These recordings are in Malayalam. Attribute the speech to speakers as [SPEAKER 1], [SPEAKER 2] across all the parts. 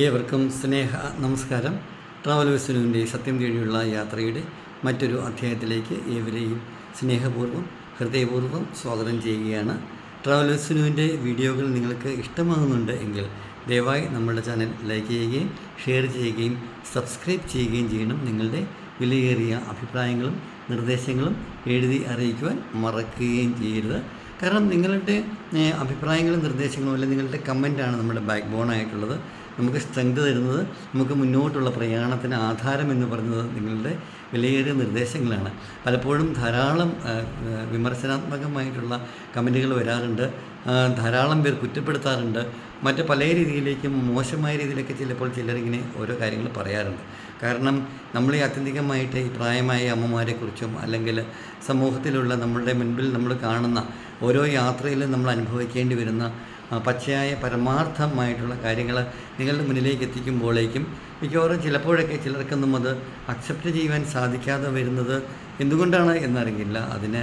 [SPEAKER 1] ഏവർക്കും സ്നേഹ നമസ്കാരം. ട്രാവൽ വിസ്നുവിന്റെ സത്യം തേടിയുള്ള യാത്രയുടെ മറ്റൊരു അധ്യായത്തിലേക്ക് ഏവരെയും സ്നേഹപൂർവം ഹൃദയപൂർവം സ്വാഗതം ചെയ്യുകയാണ്. ട്രാവൽ വിസ്നുവിന്റെ വീഡിയോകൾ നിങ്ങൾക്ക് ഇഷ്ടമാകുന്നുണ്ട് എങ്കിൽ ദയവായി നമ്മളുടെ ചാനൽ ലൈക്ക് ചെയ്യുകയും ഷെയർ ചെയ്യുകയും സബ്സ്ക്രൈബ് ചെയ്യുകയും ചെയ്യണം. നിങ്ങളുടെ വിലയേറിയ അഭിപ്രായങ്ങളും നിർദ്ദേശങ്ങളും എഴുതി അറിയിക്കുവാൻ മറക്കുകയും ചെയ്യരുത്. കാരണം നിങ്ങളുടെ അഭിപ്രായങ്ങളും നിർദ്ദേശങ്ങളും അല്ലെങ്കിൽ നിങ്ങളുടെ കമന്റാണ് നമ്മുടെ ബാക്ക് ബോൺ ആയിട്ടുള്ളത്. നമുക്ക് സ്ട്രെങ്ത് തരുന്നത് നമുക്ക് മുന്നോട്ടുള്ള പ്രയാണത്തിന് ആധാരം എന്ന് പറയുന്നത് നിങ്ങളുടെ വിലയേറിയ നിർദ്ദേശങ്ങളാണ്. പലപ്പോഴും ധാരാളം വിമർശനാത്മകമായിട്ടുള്ള കമന്റുകൾ വരാറുണ്ട്. ധാരാളം പേർ കുറ്റപ്പെടുത്താറുണ്ട്. മറ്റ് പല രീതിയിലേക്കും മോശമായ രീതിയിലൊക്കെ ചിലപ്പോൾ ചിലരിങ്ങനെ ഓരോ കാര്യങ്ങൾ പറയാറുണ്ട്. കാരണം നമ്മൾ ഈ ആത്യന്തികമായിട്ട് ഈ പ്രായമായ അമ്മമാരെക്കുറിച്ചും അല്ലെങ്കിൽ സമൂഹത്തിലുള്ള നമ്മളുടെ മുൻപിൽ നമ്മൾ കാണുന്ന ഓരോ യാത്രയിലും നമ്മൾ അനുഭവിക്കേണ്ടി വരുന്ന പച്ചയായ പരമാർത്ഥമായിട്ടുള്ള കാര്യങ്ങൾ നിങ്ങളുടെ മുന്നിലേക്ക് എത്തിക്കുമ്പോഴേക്കും മിക്കവാറും ചിലപ്പോഴൊക്കെ ചിലർക്കൊന്നും അത് അക്സെപ്റ്റ് ചെയ്യുവാൻ സാധിക്കാതെ വരുന്നത് എന്തുകൊണ്ടാണ് എന്നറിയില്ല. അതിന്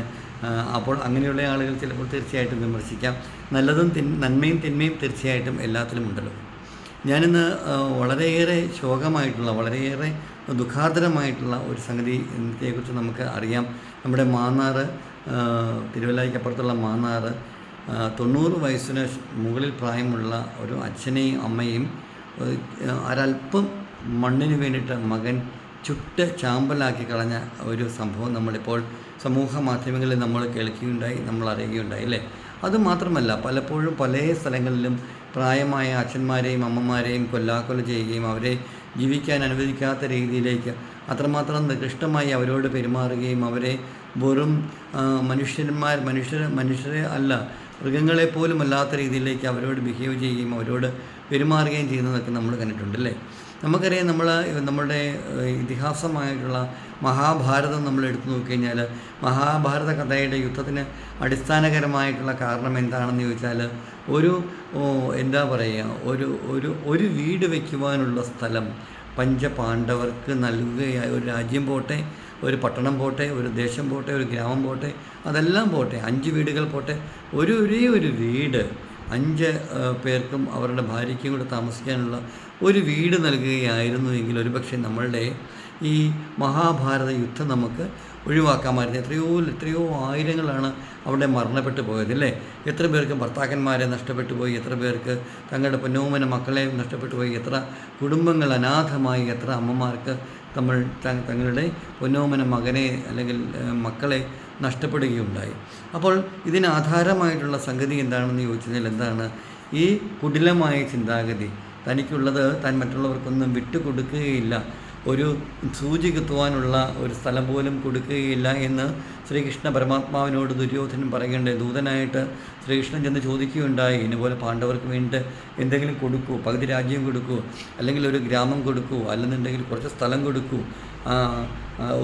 [SPEAKER 1] അപ്പോൾ അങ്ങനെയുള്ള ആളുകൾ ചിലപ്പോൾ തീർച്ചയായിട്ടും വിമർശിക്കാം. നല്ലതും തിൻ നന്മയും തിന്മയും തീർച്ചയായിട്ടും എല്ലാത്തിലും ഉണ്ടല്ലോ. ഞാനിന്ന് വളരെയേറെ ശോകമായിട്ടുള്ള വളരെയേറെ ദുഃഖാതരമായിട്ടുള്ള ഒരു സംഗതിയെക്കുറിച്ച് നമുക്ക് അറിയാം. നമ്മുടെ മാന്നാറ് തിരുവല്ലായ്ക്കപ്പുറത്തുള്ള മാന്നാറ് തൊണ്ണൂറ് വയസ്സിന് മുകളിൽ പ്രായമുള്ള ഒരു അച്ഛനെയും അമ്മയും ഒരല്പം മണ്ണിന് വേണ്ടിയിട്ട് മകൻ ചുട്ട് ചാമ്പലാക്കി കളഞ്ഞ ഒരു സംഭവം നമ്മളിപ്പോൾ സമൂഹ മാധ്യമങ്ങളിൽ നമ്മൾ കേൾക്കുകയുണ്ടായി നമ്മൾ അറിയുകയുണ്ടായി അല്ലേ? അതുമാത്രമല്ല പലപ്പോഴും പല സ്ഥലങ്ങളിലും പ്രായമായ അച്ഛന്മാരെയും അമ്മമാരെയും കൊല്ലാക്കൊല ചെയ്യുകയും അവരെ ജീവിക്കാൻ അനുവദിക്കാത്ത രീതിയിലേക്ക് അത്രമാത്രം നികൃഷ്ടമായി അവരോട് പെരുമാറുകയും അവരെ വെറും മനുഷ്യന്മാർ മനുഷ്യർ മനുഷ്യരെ അല്ല മൃഗങ്ങളെ പോലും അല്ലാത്ത രീതിയിലേക്ക് അവരോട് ബിഹേവ് ചെയ്യുകയും അവരോട് പെരുമാറുകയും ചെയ്യുന്നതൊക്കെ നമ്മൾ കണ്ടിട്ടുണ്ട് അല്ലേ നമുക്കറിയാം നമ്മൾ നമ്മുടെ ഇതിഹാസമായിട്ടുള്ള മഹാഭാരതം നമ്മൾ എടുത്തു നോക്കിക്കഴിഞ്ഞാൽ മഹാഭാരത കഥയുടെ യുദ്ധത്തിന് അടിസ്ഥാനകരമായിട്ടുള്ള കാരണം എന്താണെന്ന് ചോദിച്ചാൽ ഒരു എന്താ പറയുക ഒരു ഒരു ഒരു വീട് വയ്ക്കുവാനുള്ള സ്ഥലം പഞ്ചപാണ്ഡവർക്ക് നൽകുകയായ ഒരു രാജ്യം പോട്ടെ ഒരു പട്ടണം പോട്ടെ ഒരു ദേശം പോട്ടെ ഒരു ഗ്രാമം പോട്ടെ അതെല്ലാം പോട്ടെ അഞ്ച് വീടുകൾ പോട്ടെ ഒരു ഒരേ ഒരു വീട് അഞ്ച് പേർക്കും അവരുടെ ഭാര്യയ്ക്കും കൂടെ താമസിക്കാനുള്ള ഒരു വീട് നൽകുകയായിരുന്നു എങ്കിൽ ഒരുപക്ഷെ നമ്മളുടെ ഈ മഹാഭാരത യുദ്ധം നമുക്ക് ഒഴിവാക്കാമായിരുന്നു. എത്രയോ എത്രയോ ആയിരങ്ങളാണ് അവിടെ മരണപ്പെട്ടു പോയത് അല്ലേ? എത്ര പേർക്ക് ഭർത്താക്കന്മാരെ നഷ്ടപ്പെട്ടു പോയി എത്ര പേർക്ക് തങ്ങളുടെ പൊന്നോമന മക്കളെ നഷ്ടപ്പെട്ടു പോയി എത്ര കുടുംബങ്ങൾ അനാഥമായി എത്ര അമ്മമാർക്ക് നമ്മൾ ത- തങ്ങളുടെ പൊന്നോമന മകനെ അല്ലെങ്കിൽ മക്കളെ നഷ്ടപ്പെടുകയുണ്ടായി. അപ്പോൾ ഇതിന് ആധാരമായിട്ടുള്ള സംഗതി എന്താണെന്ന് ചോദിച്ചാൽ എന്താണ്? ഈ കുടിലമായ ചിന്താഗതി. തനിക്കുള്ളത് താൻ മറ്റുള്ളവർക്കൊന്നും വിട്ടുകൊടുക്കുകയില്ല. ഒരു സൂചി കുത്തുവാനുള്ള ഒരു സ്ഥലം പോലും കൊടുക്കുകയില്ല എന്ന് ശ്രീകൃഷ്ണ പരമാത്മാവിനോട് ദുര്യോധനൻ പറയേണ്ടത് ദൂതനായിട്ട് ശ്രീകൃഷ്ണൻ ചെന്ന് ചോദിക്കുകയുണ്ടായി. ഇതുപോലെ പാണ്ഡവർക്ക് വേണ്ടിയിട്ട് എന്തെങ്കിലും കൊടുക്കൂ പകുതി രാജ്യം കൊടുക്കൂ അല്ലെങ്കിൽ ഒരു ഗ്രാമം കൊടുക്കൂ അല്ലെന്നുണ്ടെങ്കിൽ കുറച്ച് സ്ഥലം കൊടുക്കൂ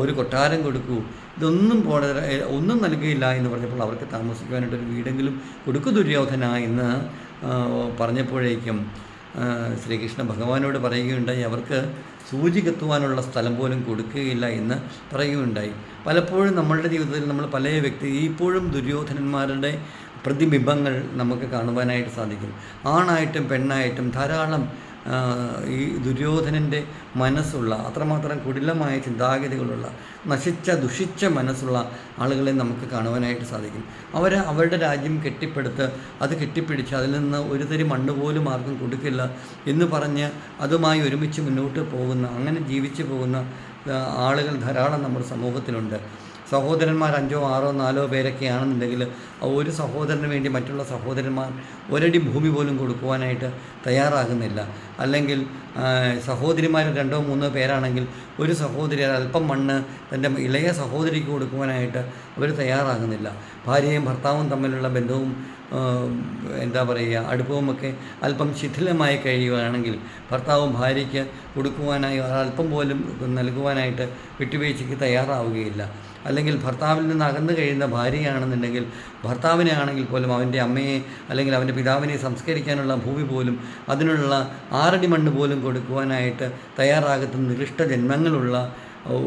[SPEAKER 1] ഒരു കൊട്ടാരം കൊടുക്കൂ. ഇതൊന്നും പോലെ ഒന്നും നൽകുകയില്ല എന്ന് പറഞ്ഞപ്പോൾ അവർക്ക് താമസിക്കുവാനായിട്ട് ഒരു വീടെങ്കിലും കൊടുക്കു ദുര്യോധന എന്ന് പറഞ്ഞപ്പോഴേക്കും ശ്രീകൃഷ്ണ ഭഗവാനോട് പറയുകയുണ്ടായി അവർക്ക് സൂചി കത്തുവാനുള്ള സ്ഥലം പോലും കൊടുക്കുകയില്ല എന്ന് പറയുകയുണ്ടായി. പലപ്പോഴും നമ്മളുടെ ജീവിതത്തിൽ നമ്മൾ പല വ്യക്തി ഇപ്പോഴും ദുര്യോധനന്മാരുടെ പ്രതിബിംബങ്ങൾ നമുക്ക് കാണുവാനായിട്ട് സാധിക്കും. ആണായിട്ടും പെണ്ണായിട്ടും ധാരാളം ഈ ദുര്യോധനന്റെ മനസ്സുള്ള അത്രമാത്രം കുടിലമായ ചിന്താഗതികളുള്ള നശിച്ച ദുഷിച്ച മനസ്സുള്ള ആളുകളെ നമുക്ക് കാണുവാനായിട്ട് സാധിക്കും. അവർ അവരുടെ രാജ്യം കെട്ടിപ്പടുത്ത് അത് കെട്ടിപ്പിടിച്ച് അതിൽ നിന്ന് ഒരു തരി മണ്ണ് പോലും ആർക്കും കൊടുക്കില്ല എന്ന് പറഞ്ഞ് അതുമായി ഒരുമിച്ച് മുന്നോട്ട് പോകുന്ന അങ്ങനെ ജീവിച്ചു പോകുന്ന ആളുകൾ ധാരാളം നമ്മുടെ സമൂഹത്തിലുണ്ട്. സഹോദരന്മാർ അഞ്ചോ ആറോ നാലോ പേരൊക്കെ ആണെന്നുണ്ടെങ്കിൽ ഒരു സഹോദരന് വേണ്ടി മറ്റുള്ള സഹോദരന്മാർ ഒരടി ഭൂമി പോലും കൊടുക്കുവാനായിട്ട് തയ്യാറാകുന്നില്ല. അല്ലെങ്കിൽ സഹോദരിമാർ രണ്ടോ മൂന്നോ പേരാണെങ്കിൽ ഒരു സഹോദരി അല്പം മണ്ണ് തന്റെ ഇളയ സഹോദരിക്ക് കൊടുക്കുവാനായിട്ട് അവർ തയ്യാറാകുന്നില്ല. ഭാര്യയും ഭർത്താവും തമ്മിലുള്ള ബന്ധവും എന്താ പറയുക അടുപ്പവുമൊക്കെ അല്പം ശിഥിലമായി കഴിയുകയാണെങ്കിൽ ഭർത്താവും ഭാര്യയ്ക്ക് കൊടുക്കുവാനായി അല്പം പോലും നൽകുവാനായിട്ട് വിട്ടുവീഴ്ചയ്ക്ക് തയ്യാറാവുകയില്ല. അല്ലെങ്കിൽ ഭർത്താവിൽ നിന്ന് അകന്നു കഴിയുന്ന ഭാര്യയാണെന്നുണ്ടെങ്കിൽ ഭർത്താവിനെ ആണെങ്കിൽ പോലും അവന്റെ അമ്മയെ അല്ലെങ്കിൽ അവന്റെ പിതാവിനെ സംസ്കരിക്കാനുള്ള ഭൂമി പോലും അതിനുള്ള ആറടി മണ്ണ് പോലും കൊടുക്കുവാനായിട്ട് തയ്യാറാകുന്ന നികൃഷ്ട ജന്മങ്ങളുള്ള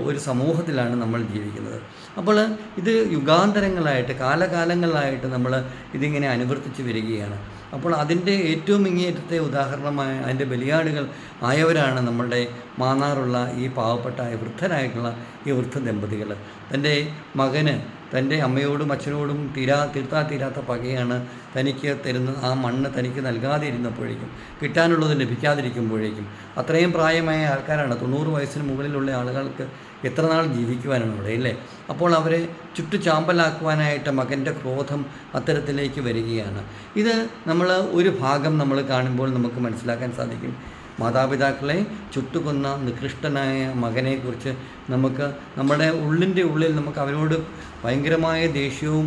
[SPEAKER 1] ഒരു സമൂഹത്തിലാണ് നമ്മൾ ജീവിക്കുന്നത്. അപ്പോൾ ഇത് യുഗാന്തരങ്ങളായിട്ട് കാലകാലങ്ങളായിട്ട് നമ്മൾ ഇതിങ്ങനെ അനുവർത്തിച്ച് വരികയാണ്. അപ്പോൾ അതിന്റെ ഏറ്റവും ഇങ്ങേറ്റത്തെ ഉദാഹരണമായ അതിന്റെ ബലിയാടുകൾ ആയവരാണ് നമ്മളുടെ മാന്നാറുള്ള ഈ പാവപ്പെട്ട വൃദ്ധരായിട്ടുള്ള ഈ വൃദ്ധ ദമ്പതികൾ തന്റെ മകന് തന്റെ അമ്മയോടും അച്ഛനോടും തീരാ തീർത്താ തീരാത്ത പകയാണ് തനിക്ക് തരുന്ന ആ മണ്ണ് തനിക്ക് നൽകാതെ ഇരുന്നപ്പോഴേക്കും കിട്ടാനുള്ളത് ലഭിക്കാതിരിക്കുമ്പോഴേക്കും. അത്രയും പ്രായമായ ആൾക്കാരാണ്. തൊണ്ണൂറ് വയസ്സിന് മുകളിലുള്ള ആളുകൾക്ക് എത്ര നാൾ ജീവിക്കുവാനാണ് അവിടെ അല്ലേ? അപ്പോൾ അവരെ ചുട്ടുചാമ്പലാക്കുവാനായിട്ട് മകന്റെ ക്രോധം അത്തരത്തിലേക്ക് വരികയാണ്. ഇത് നമ്മൾ ഒരു ഭാഗം നമ്മൾ കാണുമ്പോൾ നമുക്ക് മനസ്സിലാക്കാൻ സാധിക്കും. മാതാപിതാക്കളെ ചുട്ടുകൊന്ന നികൃഷ്ടനായ മകനെക്കുറിച്ച് നമുക്ക് നമ്മുടെ ഉള്ളിന്റെ ഉള്ളിൽ നമുക്ക് അവരോട് ഭയങ്കരമായ ദേഷ്യവും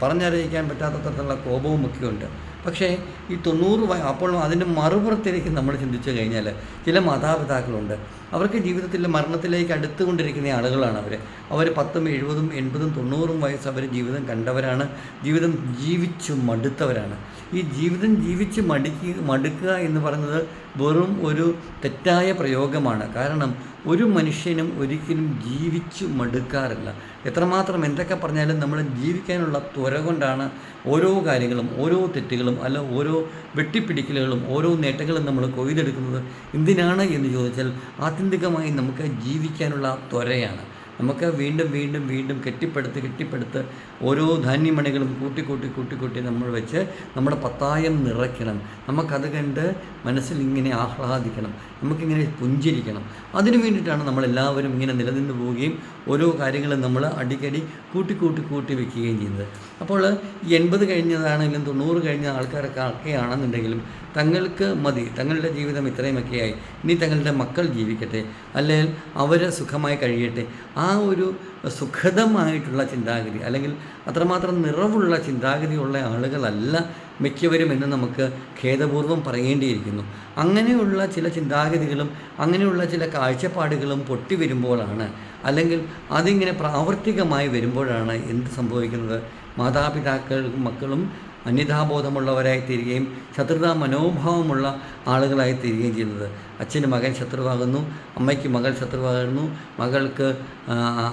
[SPEAKER 1] പറഞ്ഞറിയിക്കാൻ പറ്റാത്ത തരത്തിലുള്ള കോപവും ഒക്കെ ഉണ്ട് പക്ഷേ ഈ തൊണ്ണൂറ് അപ്പോൾ അതിന്റെ മറുപുറത്തിലേക്ക് നമ്മൾ ചിന്തിച്ചു കഴിഞ്ഞാൽ ചില മാതാപിതാക്കളുണ്ട്. അവർക്ക് ജീവിതത്തിൽ മരണത്തിലേക്ക് അടുത്തുകൊണ്ടിരിക്കുന്ന ആളുകളാണ് അവർ അവർ പത്തും എഴുപതും എൺപതും തൊണ്ണൂറും വയസ്സ് അവർ ജീവിതം കണ്ടവരാണ്. ജീവിതം ജീവിച്ചു മടുത്തവരാണ്. ഈ ജീവിതം ജീവിച്ച് മടുക്കി മടുക്കുക എന്ന് പറയുന്നത് വെറും ഒരു തെറ്റായ പ്രയോഗമാണ്. കാരണം ഒരു മനുഷ്യനും ഒരിക്കലും ജീവിച്ചു മടുക്കാറില്ല. എത്രമാത്രം എന്തൊക്കെ പറഞ്ഞാലും നമ്മൾ ജീവിക്കാനുള്ള ത്വര കൊണ്ടാണ് ഓരോ കാര്യങ്ങളും ഓരോ തെറ്റുകളും അല്ല ഓരോ വെട്ടിപ്പിടിക്കലുകളും ഓരോ നേട്ടങ്ങളും നമ്മൾ കൊയ്തെടുക്കുന്നത്. എന്തിനാണ് എന്ന് ചോദിച്ചാൽ ആത്യന്തികമായി നമുക്ക് ജീവിക്കാനുള്ള ത്വരയാണ്. നമുക്ക് വീണ്ടും വീണ്ടും വീണ്ടും കെട്ടിപ്പടുത്ത് കെട്ടിപ്പടുത്ത് ഓരോ ധാന്യമണികളും കൂട്ടി കൂട്ടി കൂട്ടി കൂട്ടി നമ്മൾ വെച്ച് നമ്മുടെ പത്തായം നിറയ്ക്കണം. നമുക്കത് കണ്ട് മനസ്സിൽ ഇങ്ങനെ ആഹ്ലാദിക്കണം. നമുക്കിങ്ങനെ പുഞ്ചിരിക്കണം. അതിനു വേണ്ടിയിട്ടാണ് നമ്മളെല്ലാവരും ഇങ്ങനെ നിലനിന്ന് പോവുകയും ഓരോ കാര്യങ്ങളും നമ്മൾ അടിക്കടി കൂട്ടി കൂട്ടി കൂട്ടി വെക്കുകയും ചെയ്യുന്നത്. അപ്പോൾ ഈ എൺപത് കഴിഞ്ഞതാണെങ്കിലും തൊണ്ണൂറ് കഴിഞ്ഞ ആൾക്കാരൊക്കെ ഒക്കെയാണെന്നുണ്ടെങ്കിലും തങ്ങൾക്ക് മതി. തങ്ങളുടെ ജീവിതം ഇത്രയുമൊക്കെയായി. ഇനി തങ്ങളുടെ മക്കൾ ജീവിക്കട്ടെ. അല്ലെങ്കിൽ അവർ സുഖമായി കഴിയട്ടെ. ആ ഒരു സുഖദമായിട്ടുള്ള ചിന്താഗതി അല്ലെങ്കിൽ അത്രമാത്രം നിറവുള്ള ചിന്താഗതിയുള്ള ആളുകളല്ല മിക്കവരും എന്ന് നമുക്ക് ഖേദപൂർവം പറയേണ്ടിയിരിക്കുന്നു. അങ്ങനെയുള്ള ചില ചിന്താഗതികളും അങ്ങനെയുള്ള ചില കാഴ്ചപ്പാടുകളും പൊട്ടി വരുമ്പോഴാണ് അല്ലെങ്കിൽ അതിങ്ങനെ പ്രാവർത്തികമായി വരുമ്പോഴാണ് എന്ത് സംഭവിക്കുന്നത്? മാതാപിതാക്കളും മക്കളും അന്യതാബോധമുള്ളവരായി തീരുകയും ശത്രുതാ മനോഭാവമുള്ള ആളുകളായി തീരുകയും ചെയ്യുന്നത്. അച്ഛന് മകൻ ശത്രുവാകുന്നു അമ്മയ്ക്ക് മകൾ ശത്രുവാകുന്നു മകൾക്ക്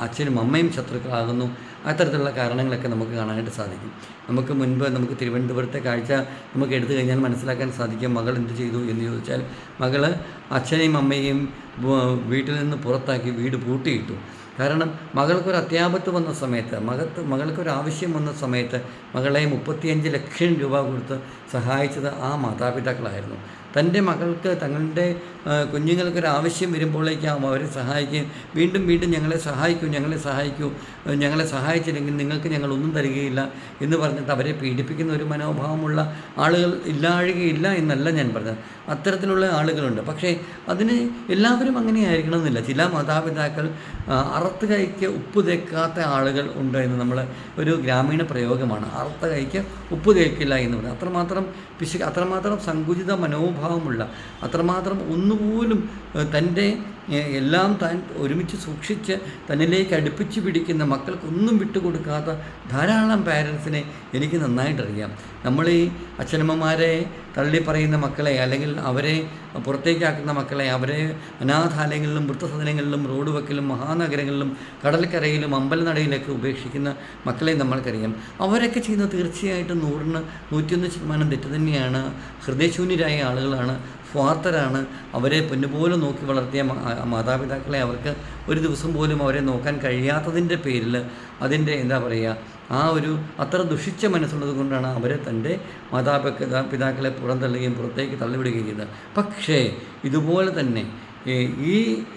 [SPEAKER 1] അച്ഛനും അമ്മയും ശത്രുക്കളാകുന്നു. അത്തരത്തിലുള്ള കാരണങ്ങളൊക്കെ നമുക്ക് കാണാനായിട്ട് സാധിക്കും. നമുക്ക് മുൻപ് നമുക്ക് തിരുവനന്തപുരത്തെ കാഴ്ച നമുക്ക് എടുത്തു കഴിഞ്ഞാൽ മനസ്സിലാക്കാൻ സാധിക്കും മകൾ എന്ത് ചെയ്തു എന്ന് ചോദിച്ചാൽ മകൾ അച്ഛനെയും അമ്മയെയും വീട്ടിൽ നിന്ന് പുറത്താക്കി വീട് പൂട്ടിയിട്ടു. കാരണം മകൾക്കൊരു അത്യാപത്ത് വന്ന സമയത്ത് മകത്ത് മകൾക്കൊരു ആവശ്യം വന്ന സമയത്ത് മകളെ മുപ്പത്തിയഞ്ച് ലക്ഷം രൂപ കൊടുത്ത് സഹായിച്ചത് ആ മാതാപിതാക്കളായിരുന്നു. തന്റെ മകൾക്ക് തങ്ങളുടെ കുഞ്ഞുങ്ങൾക്കൊരു ആവശ്യം വരുമ്പോഴേക്കാവും അവരെ സഹായിക്കുകയും വീണ്ടും വീണ്ടും ഞങ്ങളെ സഹായിക്കൂ ഞങ്ങളെ സഹായിക്കൂ. ഞങ്ങളെ സഹായിച്ചില്ലെങ്കിൽ നിങ്ങൾക്ക് ഞങ്ങളൊന്നും തരികയില്ല എന്ന് പറഞ്ഞിട്ട് അവരെ പീഡിപ്പിക്കുന്ന ഒരു മനോഭാവമുള്ള ആളുകൾ ഇല്ലാഴുകയില്ല എന്നല്ല ഞാൻ പറഞ്ഞത്. അത്തരത്തിലുള്ള ആളുകളുണ്ട്. പക്ഷേ അതിന് എല്ലാവരും അങ്ങനെ ആയിരിക്കണമെന്നില്ല ചില മാതാപിതാക്കൾ അറുത്ത് കൈക്ക് ഉപ്പ് തേക്കാത്ത ആളുകൾ ഉണ്ട് എന്ന് നമ്മൾ ഒരു ഗ്രാമീണ പ്രയോഗമാണ്. അറുത്ത കൈക്ക് ഉപ്പ് തേക്കില്ല എന്ന് പറയുന്നത് അത്രമാത്രം പിശു അത്രമാത്രം സങ്കുചിത മനോഭാവമുള്ള അത്രമാത്രം ഒന്നുപോലും തന്റെ എല്ലാം താൻ ഒരുമിച്ച് സൂക്ഷിച്ച് തന്നിലേക്ക് അടുപ്പിച്ച് പിടിക്കുന്ന മക്കൾക്കൊന്നും വിട്ടുകൊടുക്കാത്ത ധാരാളം പാരൻസിനെ എനിക്ക് നന്നായിട്ടറിയാം. നമ്മൾ ഈ അച്ഛനമ്മമാരെ തള്ളി പറയുന്ന മക്കളെ അല്ലെങ്കിൽ അവരെ പുറത്തേക്കാക്കുന്ന മക്കളെ അവരെ അനാഥാലയങ്ങളിലും വൃത്തസദനങ്ങളിലും റോഡ് വക്കിലും മഹാനഗരങ്ങളിലും കടൽക്കരയിലും അമ്പലനടയിലൊക്കെ ഉപേക്ഷിക്കുന്ന മക്കളെ നമ്മൾക്കറിയാം. അവരൊക്കെ ചെയ്യുന്ന തീർച്ചയായിട്ടും നൂറിന് നൂറ്റിയൊന്ന് ശതമാനം തെറ്റ് തന്നെയാണ്. ഹൃദയശൂന്യരായ ആളുകളാണ് സ്വാർത്ഥരാണ്. അവരെ പൊന്നുപോലെ നോക്കി വളർത്തിയ മാതാപിതാക്കളെ അവർക്ക് ഒരു ദിവസം പോലും അവരെ നോക്കാൻ കഴിയാത്തതിന്റെ പേരിൽ അതിന്റെ എന്താ പറയുക ആ ഒരു അത്ര ദുഷിച്ച മനസ്സുള്ളത് കൊണ്ടാണ് അവരെ തന്റെ മാതാപിതാ പിതാക്കളെ പുറന്തള്ളുകയും പുറത്തേക്ക് തള്ളിവിടുകയും ചെയ്തത്. പക്ഷേ ഇതുപോലെ തന്നെ ഈ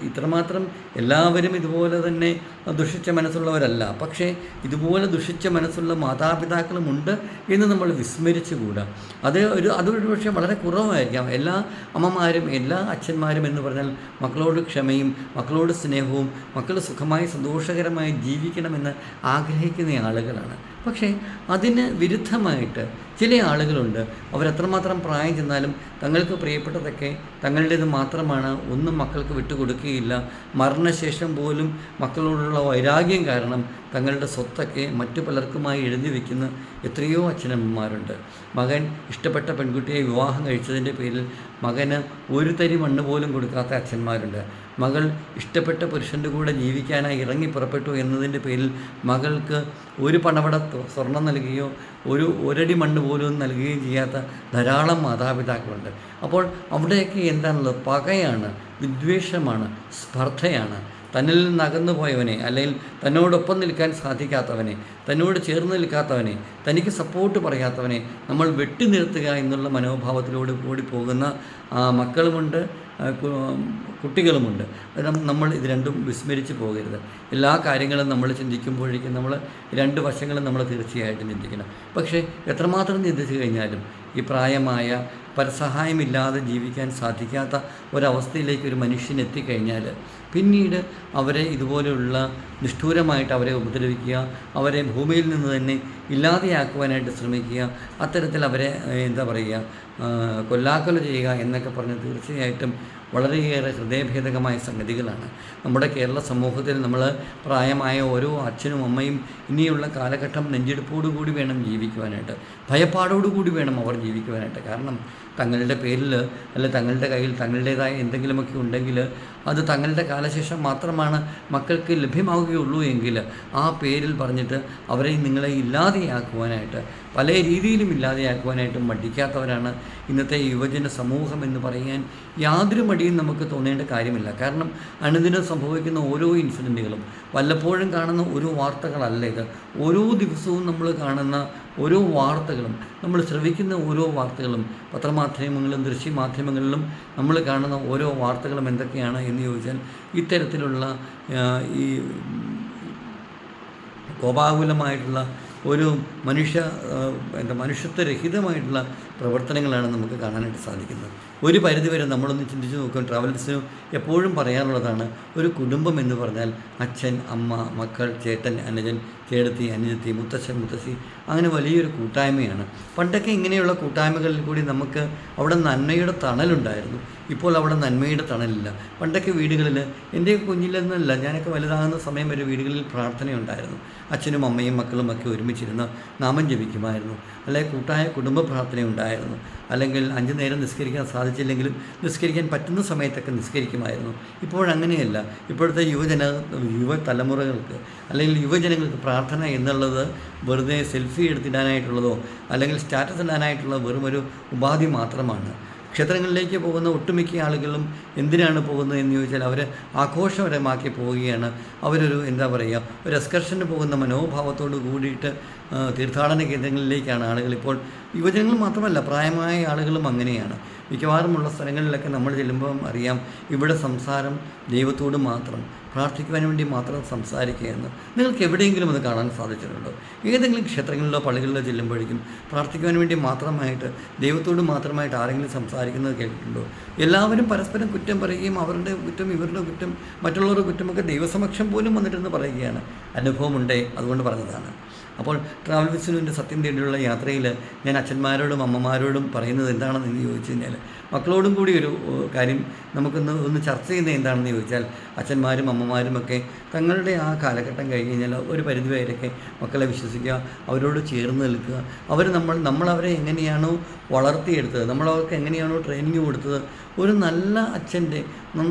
[SPEAKER 1] ഇത്രമാത്രം എല്ലാവരും ഇതുപോലെ തന്നെ ദുഷിച്ച മനസ്സുള്ളവരല്ല. പക്ഷേ ഇതുപോലെ ദുഷിച്ച മനസ്സുള്ള മാതാപിതാക്കളുമുണ്ട് എന്ന് നമ്മൾ വിസ്മരിച്ചുകൂടാ. അത് ഒരു അതൊരു പക്ഷേ വളരെ കുറവായിരിക്കാം. എല്ലാ അമ്മമാരും എല്ലാ അച്ഛന്മാരും എന്ന് പറഞ്ഞാൽ മക്കളോട് ക്ഷമയും മക്കളോട് സ്നേഹവും മക്കൾ സുഖമായി സന്തോഷകരമായി ജീവിക്കണമെന്ന് ആഗ്രഹിക്കുന്ന ആളുകളാണ്. പക്ഷേ അതിന് വിരുദ്ധമായിട്ട് ചില ആളുകളുണ്ട്. അവരെത്രമാത്രം പ്രായം ചെന്നാലും തങ്ങൾക്ക് പ്രിയപ്പെട്ടതൊക്കെ തങ്ങളുടേത് മാത്രമാണ്. ഒന്നും മക്കൾക്ക് വിട്ടുകൊടുക്കുകയില്ല. മരണശേഷം പോലും മക്കളോടുള്ള വൈരാഗ്യം കാരണം തങ്ങളുടെ സ്വത്തൊക്കെ മറ്റു പലർക്കുമായി എഴുതി വയ്ക്കുന്ന എത്രയോ അച്ഛനമ്മമാരുണ്ട്. മകൻ ഇഷ്ടപ്പെട്ട പെൺകുട്ടിയെ വിവാഹം കഴിച്ചതിന്റെ പേരിൽ മകന് ഒരു തരി മണ്ണ് പോലും കൊടുക്കാത്ത അച്ഛന്മാരുണ്ട്. മകൾ ഇഷ്ടപ്പെട്ട പുരുഷന്റെ കൂടെ ജീവിക്കാനായി ഇറങ്ങി പുറപ്പെട്ടു എന്നതിന്റെ പേരിൽ മകൾക്ക് ഒരു പണവട സ്വർണം നൽകുകയോ ഒരു ഒരടി മണ്ണ് പോലും നൽകുകയും ചെയ്യാത്ത ധാരാളം മാതാപിതാക്കളുണ്ട്. അപ്പോൾ അവിടെയൊക്കെ എന്താണുള്ളത്? പകയാണ് വിദ്വേഷമാണ് സ്പർദ്ധയാണ്. തന്നിൽ നിന്ന് അകന്നു പോയവനെ അല്ലെങ്കിൽ തന്നോടൊപ്പം നിൽക്കാൻ സാധിക്കാത്തവനെ തന്നോട് ചേർന്ന് നിൽക്കാത്തവനെ തനിക്ക് സപ്പോർട്ട് പറയാത്തവനെ നമ്മൾ വെട്ടി നിർത്തുക എന്നുള്ള മനോഭാവത്തിലൂടെ കൂടി പോകുന്ന മക്കളുമുണ്ട് കുട്ടികളുമുണ്ട്. നമ്മൾ ഇത് രണ്ടും വിസ്മരിച്ച് പോകരുത്. എല്ലാ കാര്യങ്ങളും നമ്മൾ ചിന്തിക്കുമ്പോഴേക്കും നമ്മൾ രണ്ട് വശങ്ങളും നമ്മൾ തീർച്ചയായിട്ടും ചിന്തിക്കണം. പക്ഷേ എത്രമാത്രം ചിന്തിച്ചു കഴിഞ്ഞാലും ഈ പ്രായമായ പരസഹായമില്ലാതെ ജീവിക്കാൻ സാധിക്കാത്ത ഒരവസ്ഥയിലേക്ക് ഒരു മനുഷ്യൻ എത്തിക്കഴിഞ്ഞാൽ പിന്നീട് അവരെ ഇതുപോലെയുള്ള നിഷ്ഠൂരമായിട്ട് അവരെ ഉപദ്രവിക്കുക അവരെ ഭൂമിയിൽ നിന്ന് തന്നെ ഇല്ലാതെയാക്കുവാനായിട്ട് ശ്രമിക്കുക അത്തരത്തിൽ അവരെ എന്താ പറയുക കൊല്ലാക്കൊല ചെയ്യുക എന്നൊക്കെ പറഞ്ഞ് തീർച്ചയായിട്ടും വളരെയേറെ ഹൃദയഭേദകമായ സംഗതികളാണ്. നമ്മുടെ കേരള സമൂഹത്തിൽ നമ്മൾ പ്രായമായ ഓരോ അച്ഛനും അമ്മയും ഇനിയുള്ള കാലഘട്ടം നെഞ്ചെടുപ്പോടുകൂടി വേണം ജീവിക്കുവാനായിട്ട്. ഭയപ്പാടോടുകൂടി വേണം അവർ ജീവിക്കുവാനായിട്ട്. കാരണം തങ്ങളുടെ പേരിൽ അല്ലെ തങ്ങളുടെ കയ്യിൽ തങ്ങളുടേതായ എന്തെങ്കിലുമൊക്കെ ഉണ്ടെങ്കിൽ അത് തങ്ങളുടെ കാലശേഷം മാത്രമാണ് മക്കൾക്ക് ലഭ്യമാവുകയുള്ളൂ എങ്കിൽ ആ പേരിൽ പറഞ്ഞിട്ട് അവരെ നിങ്ങളെ ഇല്ലാതെയാക്കുവാനായിട്ട് പല രീതിയിലും ഇല്ലാതെയാക്കുവാനായിട്ട് മടിക്കാത്തവരാണ് ഇന്നത്തെ യുവജന സമൂഹം എന്ന് പറയാൻ യാതൊരു മടിയും നമുക്ക് തോന്നേണ്ട കാര്യമില്ല. കാരണം അനുദിനം സംഭവിക്കുന്ന ഓരോ ഇൻസിഡന്റുകളും വല്ലപ്പോഴും കാണുന്ന ഒരു വാർത്തകളല്ല ഇത്. ഓരോ ദിവസവും നമ്മൾ കാണുന്ന ഓരോ വാർത്തകളും നമ്മൾ ശ്രവിക്കുന്ന ഓരോ വാർത്തകളും പത്രമാധ്യമങ്ങളിലും ദൃശ്യമാധ്യമങ്ങളിലും നമ്മൾ കാണുന്ന ഓരോ വാർത്തകളും എന്തൊക്കെയാണ് എന്ന് ചോദിച്ചാൽ ഇത്തരത്തിലുള്ള ഈ കോപാകുലമായിട്ടുള്ള ഒരു മനുഷ്യ എന്താ മനുഷ്യത്വരഹിതമായിട്ടുള്ള പ്രവർത്തനങ്ങളാണ് നമുക്ക് കാണാനായിട്ട് സാധിക്കുന്നത്. ഒരു പരിധിവരെ നമ്മളൊന്ന് ചിന്തിച്ച് നോക്കും. ട്രാവൽസിനും എപ്പോഴും പറയാനുള്ളതാണ് ഒരു കുടുംബം എന്ന് പറഞ്ഞാൽ അച്ഛൻ അമ്മ മക്കൾ ചേട്ടൻ അനുജൻ ചേടത്തി അനുജത്തി മുത്തശ്ശൻ മുത്തശ്ശി അങ്ങനെ വലിയൊരു കൂട്ടായ്മയാണ്. പണ്ടൊക്കെ ഇങ്ങനെയുള്ള കൂട്ടായ്മകളിൽ കൂടി നമുക്ക് അവിടെ നന്മയുടെ തണലുണ്ടായിരുന്നു. ഇപ്പോൾ അവിടെ നന്മയുടെ തണലില്ല. പണ്ടൊക്കെ വീടുകളിൽ എന്റെ കുഞ്ഞിലെന്നല്ല ഞാനൊക്കെ വലുതാകുന്ന സമയം വരെ വീടുകളിൽ പ്രാർത്ഥനയുണ്ടായിരുന്നു. അച്ഛനും അമ്മയും മക്കളും ഒക്കെ ഒരുമിച്ചിരുന്ന് നാമം ജപിക്കുമായിരുന്നു. അല്ലെങ്കിൽ കൂട്ടായ കുടുംബ പ്രാർത്ഥന ഉണ്ടായിരുന്നു അല്ലെങ്കിൽ അഞ്ചു നേരം നിസ്കരിക്കാൻ സാധിച്ചില്ലെങ്കിലും നിസ്കരിക്കാൻ പറ്റുന്ന സമയത്തൊക്കെ നിസ്കരിക്കുമായിരുന്നു. ഇപ്പോഴങ്ങനെയല്ല ഇപ്പോഴത്തെ യുവജന യുവതലമുറകൾക്ക് അല്ലെങ്കിൽ യുവജനങ്ങൾക്ക് പ്രാർത്ഥന എന്നുള്ളത് വെറുതെ സെൽഫി എടുത്തിടാനായിട്ടുള്ളതോ അല്ലെങ്കിൽ സ്റ്റാറ്റസ് ഇടാനായിട്ടുള്ള വെറുമൊരു ഉപാധി മാത്രമാണ്. ക്ഷേത്രങ്ങളിലേക്ക് പോകുന്ന ഒട്ടുമിക്ക ആളുകളും എന്തിനാണ് പോകുന്നത് എന്ന് ചോദിച്ചാൽ അവർ ആഘോഷപരമാക്കി പോവുകയാണ്. അവരൊരു എന്താ പറയുക ഒരു എക്സ്കർഷന് പോകുന്ന മനോഭാവത്തോട് കൂടിയിട്ട് തീർത്ഥാടന കേന്ദ്രങ്ങളിലേക്കാണ് ആളുകൾ ഇപ്പോൾ. യുവജനങ്ങൾ മാത്രമല്ല പ്രായമായ ആളുകളും അങ്ങനെയാണ്. മിക്കവാറുമുള്ള സ്ഥലങ്ങളിലൊക്കെ നമ്മൾ ചെല്ലുമ്പം അറിയാം ഇവിടെ സംസാരം ദൈവത്തോട് മാത്രം. പ്രാർത്ഥിക്കുവാൻ വേണ്ടി മാത്രം സംസാരിക്കുകയെന്ന് നിങ്ങൾക്ക് എവിടെയെങ്കിലും അത് കാണാൻ സാധിച്ചിട്ടുണ്ടോ? ഏതെങ്കിലും ക്ഷേത്രങ്ങളിലോ പള്ളികളിലോ ചെല്ലുമ്പോഴേക്കും പ്രാർത്ഥിക്കുവാൻ വേണ്ടി മാത്രമായിട്ട് ദൈവത്തോട് മാത്രമായിട്ട് ആരെങ്കിലും സംസാരിക്കുന്നത് കേട്ടിട്ടുണ്ടോ? എല്ലാവരും പരസ്പരം കുറ്റം പറയുകയും അവരുടെ കുറ്റം ഇവരുടെ കുറ്റം മറ്റുള്ളവരുടെ കുറ്റമൊക്കെ ദൈവസമക്ഷം പോലും വന്നിട്ടെന്ന് പറയുകയാണ്. അനുഭവമുണ്ടേ? അതുകൊണ്ട് പറഞ്ഞതാണ്. അപ്പോൾ ട്രാവൽ വിസിനുവിന്റെ സത്യം തേടിയുള്ള യാത്രയിൽ ഞാൻ അച്ഛന്മാരോടും അമ്മമാരോടും പറയുന്നത് എന്താണെന്ന് ചോദിച്ചു കഴിഞ്ഞാൽ മക്കളോടും കൂടി ഒരു കാര്യം നമുക്കൊന്ന് ഒന്ന് ചർച്ച ചെയ്യുന്നത് എന്താണെന്ന് ചോദിച്ചാൽ അച്ഛന്മാരും അമ്മമാരും ഒക്കെ തങ്ങളുടെ ആ കാലഘട്ടം കഴിഞ്ഞ് കഴിഞ്ഞാൽ ഒരു പരിധിവരെയൊക്കെ മക്കളെ വിശ്വസിക്കുക അവരോട് ചേർന്ന് നിൽക്കുക അവർ നമ്മൾ നമ്മളവരെ എങ്ങനെയാണോ വളർത്തിയെടുത്തത് നമ്മളവർക്ക് എങ്ങനെയാണോ ട്രെയിനിങ് കൊടുത്തത് ഒരു നല്ല അച്ഛന്റെ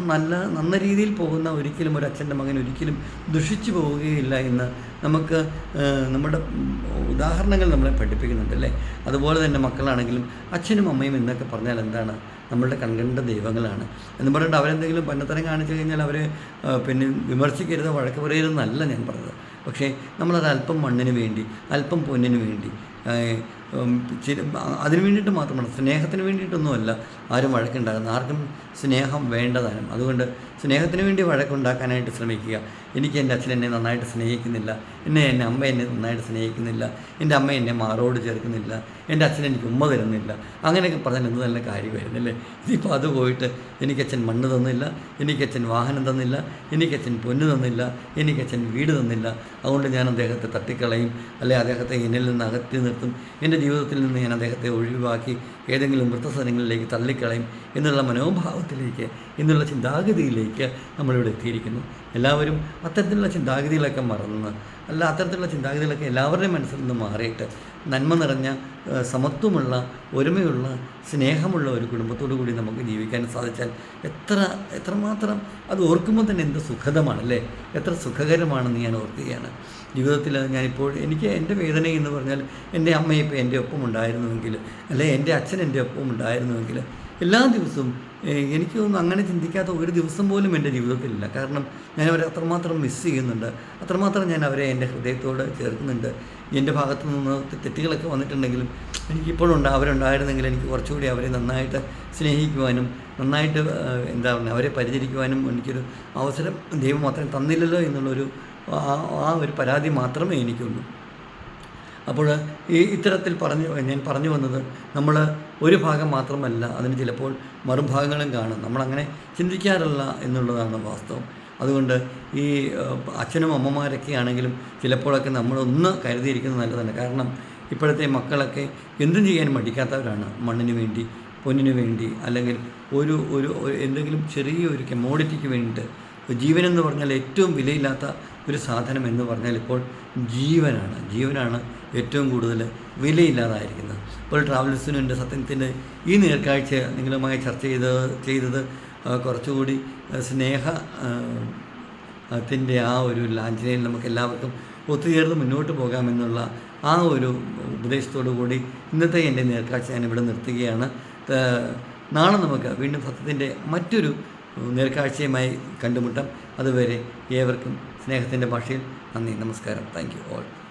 [SPEAKER 1] നല്ല നല്ല രീതിയിൽ പോകുന്ന ഒരിക്കലും ഒരു അച്ഛന്റെ മകൻ ഒരിക്കലും ദുഷിച്ചു പോവുകയില്ല എന്ന് നമുക്ക് നമ്മുടെ ഉദാഹരണങ്ങൾ നമ്മളെ പഠിപ്പിക്കുന്നുണ്ട് അല്ലേ? അതുപോലെ തന്നെ മക്കളാണെങ്കിലും അച്ഛനും അമ്മയും എന്നൊക്കെ പറഞ്ഞാൽ എന്താണ്? നമ്മളുടെ കൺകണ്ട ദൈവങ്ങളാണ്. എന്ന് പറഞ്ഞിട്ട് അവരെന്തെങ്കിലും പന്നത്തരം കാണിച്ചു കഴിഞ്ഞാൽ അവർ പിന്നെ വിമർശിക്കരുത് വഴക്ക് പറയരുതെന്നല്ല ഞാൻ പറഞ്ഞത്. പക്ഷേ നമ്മളത് അല്പം മണ്ണിന് വേണ്ടി അല്പം പൊന്നിന് വേണ്ടി ചില അതിന് വേണ്ടിയിട്ട് മാത്രമാണ് സ്നേഹത്തിന് വേണ്ടിയിട്ടൊന്നുമല്ല ആരും വഴക്കുണ്ടാകുന്നത് ആർക്കും സ്നേഹം വേണ്ടതാനും അതുകൊണ്ട് സ്നേഹത്തിന് വേണ്ടി വഴക്കുണ്ടാക്കാനായിട്ട് ശ്രമിക്കുക. എനിക്ക് എന്റെ അച്ഛൻ എന്നെ നന്നായിട്ട് സ്നേഹിക്കുന്നില്ല. എന്നെ എന്റെ അമ്മ എന്നെ നന്നായിട്ട് സ്നേഹിക്കുന്നില്ല. എന്റെ അമ്മ എന്നെ മാറോട് ചേർക്കുന്നില്ല. എന്റെ അച്ഛൻ എനിക്ക് ഉമ്മ തരുന്നില്ല. അങ്ങനെയൊക്കെ പറഞ്ഞാൽ എന്ത് നല്ല കാര്യമായിരുന്നല്ലേ ഇതിപ്പോൾ അത് പോയിട്ട് എനിക്കച്ഛൻ മണ്ണ് തന്നില്ല എനിക്കച്ഛൻ വാഹനം തന്നില്ല എനിക്കച്ഛൻ പൊന്ന് തന്നില്ല എനിക്കച്ഛൻ വീട് തന്നില്ല. അതുകൊണ്ട് ഞാൻ അദ്ദേഹത്തെ തട്ടിക്കളയും അല്ലെ? അദ്ദേഹത്തെ എന്നിൽ നിന്ന് അകറ്റി നിർത്തും എന്റെ ജീവിതത്തിൽ നിന്ന് ഞാൻ അദ്ദേഹത്തെ ഒഴിവാക്കി ഏതെങ്കിലും വൃത്തസ്ഥലങ്ങളിലേക്ക് തള്ളിക്കളയും എന്നുള്ള മനോഭാവത്തിലേക്ക് എന്നുള്ള ചിന്താഗതിയിലേക്ക് നമ്മളിവിടെ എത്തിയിരിക്കുന്നു. എല്ലാവരും അത്തരത്തിലുള്ള ചിന്താഗതികളൊക്കെ മറന്ന് അല്ല അത്തരത്തിലുള്ള ചിന്താഗതികളൊക്കെ എല്ലാവരുടെയും മനസ്സിൽ നിന്ന് മാറിയിട്ട് നന്മ നിറഞ്ഞ സമത്വമുള്ള ഒരുമയുള്ള സ്നേഹമുള്ള ഒരു കുടുംബത്തോടു കൂടി നമുക്ക് ജീവിക്കാൻ സാധിച്ചാൽ എത്ര എത്രമാത്രം അത് ഓർക്കുമ്പോൾ തന്നെ എന്ത് സുഖതമാണ് അല്ലേ? എത്ര സുഖകരമാണെന്ന് ഞാൻ ഓർക്കുകയാണ്. ജീവിതത്തിൽ ഞാനിപ്പോൾ എനിക്ക് എന്റെ വേദന എന്ന് പറഞ്ഞാൽ എന്റെ അമ്മ ഇപ്പോൾ എന്റെ ഒപ്പം ഉണ്ടായിരുന്നുവെങ്കിൽ അല്ലെ എന്റെ അച്ഛൻ എന്റെ ഒപ്പം ഉണ്ടായിരുന്നുവെങ്കിൽ എല്ലാ ദിവസവും എനിക്ക് തോന്നുന്നു അങ്ങനെ ചിന്തിക്കാത്ത ഒരു ദിവസം പോലും എന്റെ ജീവിതത്തിലില്ല. കാരണം ഞാൻ അവരെ അത്രമാത്രം മിസ് ചെയ്യുന്നുണ്ട്. അത്രമാത്രം ഞാൻ അവരെ എന്റെ ഹൃദയത്തോട് ചേർക്കുന്നുണ്ട്. എന്റെ ഭാഗത്തു നിന്ന് തെറ്റുകളൊക്കെ വന്നിട്ടുണ്ടെങ്കിലും എനിക്കിപ്പോഴുണ്ട് അവരുണ്ടായിരുന്നെങ്കിൽ എനിക്ക് കുറച്ചുകൂടി അവരെ നന്നായിട്ട് സ്നേഹിക്കുവാനും നന്നായിട്ട് എന്താ പറയുക അവരെ പരിചരിക്കുവാനും എനിക്കൊരു അവസരം ദൈവം മാത്രം തന്നില്ലല്ലോ എന്നുള്ളൊരു ആ ഒരു പരാതി മാത്രമേ എനിക്കുള്ളൂ. അപ്പോൾ ഈ ഇത്തരത്തിൽ പറഞ്ഞു ഞാൻ പറഞ്ഞു വന്നത് നമ്മൾ ഒരു ഭാഗം മാത്രമല്ല അതിന് ചിലപ്പോൾ മറുഭാഗങ്ങളും കാണും. നമ്മളങ്ങനെ ചിന്തിക്കാറില്ല എന്നുള്ളതാണ് വാസ്തവം. അതുകൊണ്ട് ഈ അച്ഛനും അമ്മമാരൊക്കെ ആണെങ്കിലും ചിലപ്പോഴൊക്കെ നമ്മളൊന്ന് കരുതിയിരിക്കുന്നത് നല്ലതാണ്. കാരണം ഇപ്പോഴത്തെ മക്കളൊക്കെ എന്തും ചെയ്യാൻ മടിക്കാത്തവരാണ്. മണ്ണിന് വേണ്ടി പൊന്നിന് വേണ്ടി അല്ലെങ്കിൽ ഒരു ഒരു എന്തെങ്കിലും ചെറിയ ഒരു കെമോഡിറ്റിക്ക് വേണ്ടിയിട്ട്. ജീവനെന്ന് പറഞ്ഞാൽ ഏറ്റവും വിലയില്ലാത്ത ഒരു സാധനം എന്ന് പറഞ്ഞാൽ ഇപ്പോൾ ജീവനാണ്. ജീവനാണ് ഏറ്റവും കൂടുതൽ വിലയില്ലാതായിരിക്കുന്നത്. ഇപ്പോൾ ട്രാവലേഴ്സിനും എന്റെ സത്യത്തിന്റെ ഈ നേർക്കാഴ്ച നിങ്ങളുമായി ചർച്ച ചെയ്ത് ചെയ്തത് കുറച്ചുകൂടി സ്നേഹ ത്തിന്റെ ആ ഒരു ലാഞ്ചനയിൽ നമുക്ക് എല്ലാവർക്കും ഒത്തുചേർന്ന് മുന്നോട്ട് പോകാമെന്നുള്ള ആ ഒരു ഉപദേശത്തോടു കൂടി ഇന്നത്തെ എന്റെ നേർക്കാഴ്ച ഞാൻ ഇവിടെ നിർത്തുകയാണ്. നാളെ നമുക്ക് വീണ്ടും സത്യത്തിന്റെ മറ്റൊരു നേർക്കാഴ്ചയുമായി കണ്ടുമുട്ടാം. അതുവരെ ഏവർക്കും സ്നേഹത്തിന്റെ ഭാഷയിൽ നന്ദി നമസ്കാരം. Thank you all.